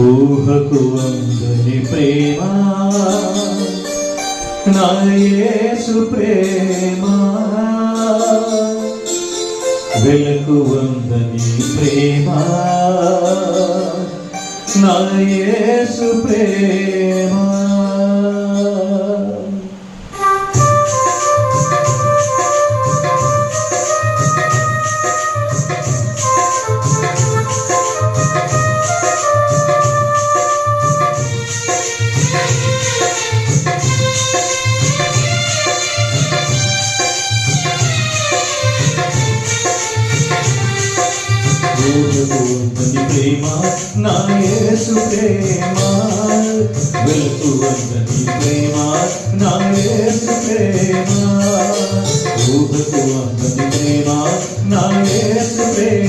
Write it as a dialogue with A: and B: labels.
A: ఊహకు అందని ప్రేమ నాయసు ప్రేమ. వెలకు వందని ప్రేమ నాయసు ప్రేమ. ఊహకు ప్రేమ నా యేసు ప్రేమ వెలకు ప్రేమ నా యేసు ప్రేమ ఊహకు ప్రేమ నా యేసు ప్రేమ.